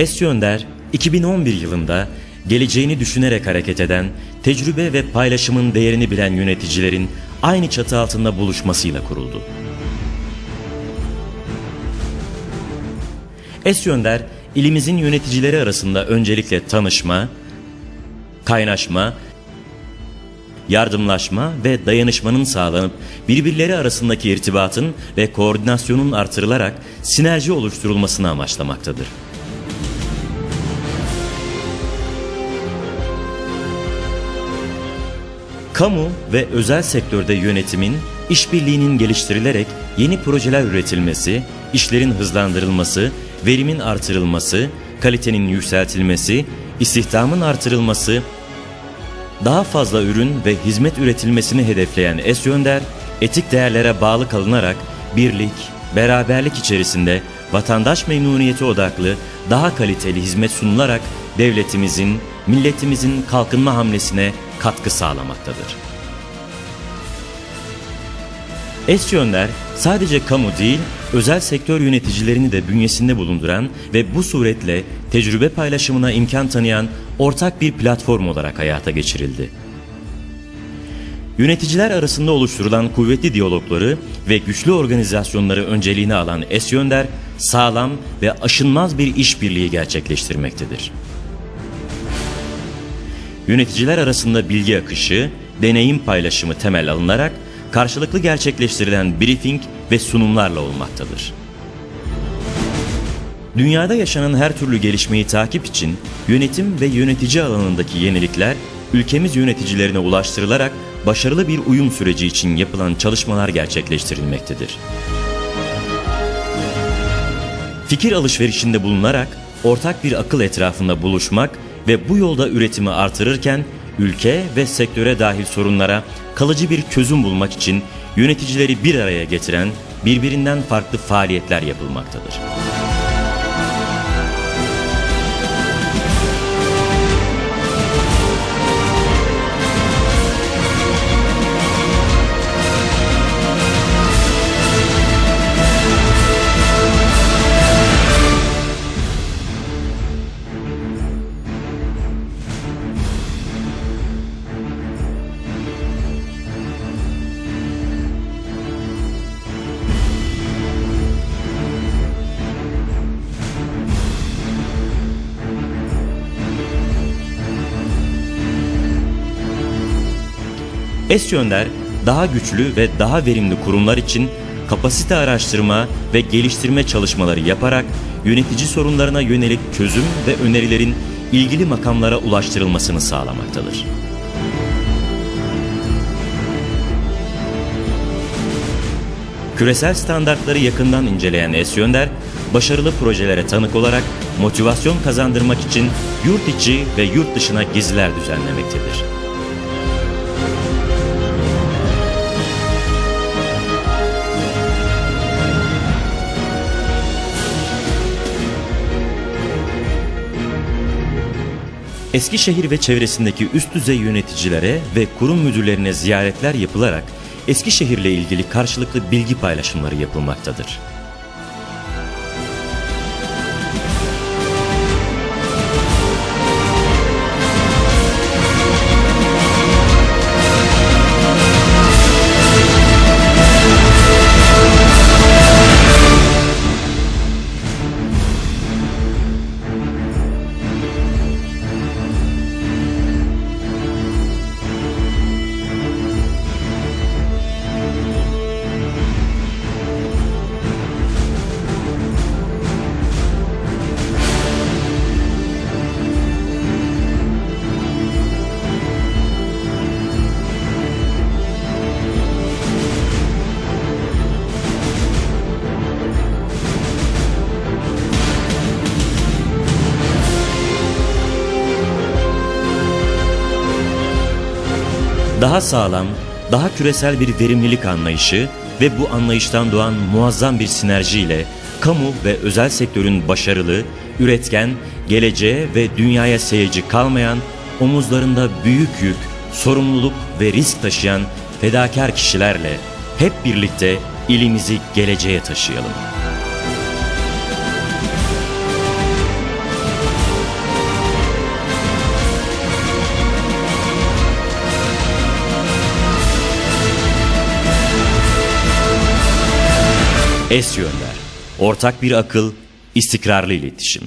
Es Yönder 2011 yılında geleceğini düşünerek hareket eden, tecrübe ve paylaşımın değerini bilen yöneticilerin aynı çatı altında buluşmasıyla kuruldu. Es Yönder, ilimizin yöneticileri arasında öncelikle tanışma, kaynaşma, yardımlaşma ve dayanışmanın sağlanıp birbirleri arasındaki irtibatın ve koordinasyonun artırılarak sinerji oluşturulmasını amaçlamaktadır. Kamu ve özel sektörde yönetimin işbirliğinin geliştirilerek yeni projeler üretilmesi, işlerin hızlandırılması, verimin artırılması, kalitenin yükseltilmesi, istihdamın artırılması, daha fazla ürün ve hizmet üretilmesini hedefleyen Es Yönder, etik değerlere bağlı kalınarak birlik, beraberlik içerisinde vatandaş memnuniyeti odaklı daha kaliteli hizmet sunularak devletimizin, milletimizin kalkınma hamlesine katkı sağlamaktadır. Es Yönder sadece kamu değil, özel sektör yöneticilerini de bünyesinde bulunduran ve bu suretle tecrübe paylaşımına imkan tanıyan ortak bir platform olarak hayata geçirildi. Yöneticiler arasında oluşturulan kuvvetli diyalogları ve güçlü organizasyonları önceliğine alan Es Yönder, sağlam ve aşınmaz bir işbirliği gerçekleştirmektedir. Yöneticiler arasında bilgi akışı, deneyim paylaşımı temel alınarak karşılıklı gerçekleştirilen briefing ve sunumlarla olmaktadır. Dünyada yaşanan her türlü gelişmeyi takip için yönetim ve yönetici alanındaki yenilikler ülkemiz yöneticilerine ulaştırılarak başarılı bir uyum süreci için yapılan çalışmalar gerçekleştirilmektedir. Fikir alışverişinde bulunarak ortak bir akıl etrafında buluşmak ve bu yolda üretimi artırırken ülke ve sektöre dahil sorunlara kalıcı bir çözüm bulmak için yöneticileri bir araya getiren birbirinden farklı faaliyetler yapılmaktadır. Es Yönder daha güçlü ve daha verimli kurumlar için kapasite araştırma ve geliştirme çalışmaları yaparak yönetici sorunlarına yönelik çözüm ve önerilerin ilgili makamlara ulaştırılmasını sağlamaktadır. Küresel standartları yakından inceleyen Es Yönder, başarılı projelere tanık olarak motivasyon kazandırmak için yurt içi ve yurt dışına geziler düzenlemektedir. Eskişehir ve çevresindeki üst düzey yöneticilere ve kurum müdürlerine ziyaretler yapılarak Eskişehir'le ilgili karşılıklı bilgi paylaşımları yapılmaktadır. Daha sağlam, daha küresel bir verimlilik anlayışı ve bu anlayıştan doğan muazzam bir sinerjiyle kamu ve özel sektörün başarılı, üretken, geleceğe ve dünyaya seyirci kalmayan, omuzlarında büyük yük, sorumluluk ve risk taşıyan fedakar kişilerle hep birlikte ilimizi geleceğe taşıyalım. Es Yönder. Ortak bir akıl, istikrarlı iletişim.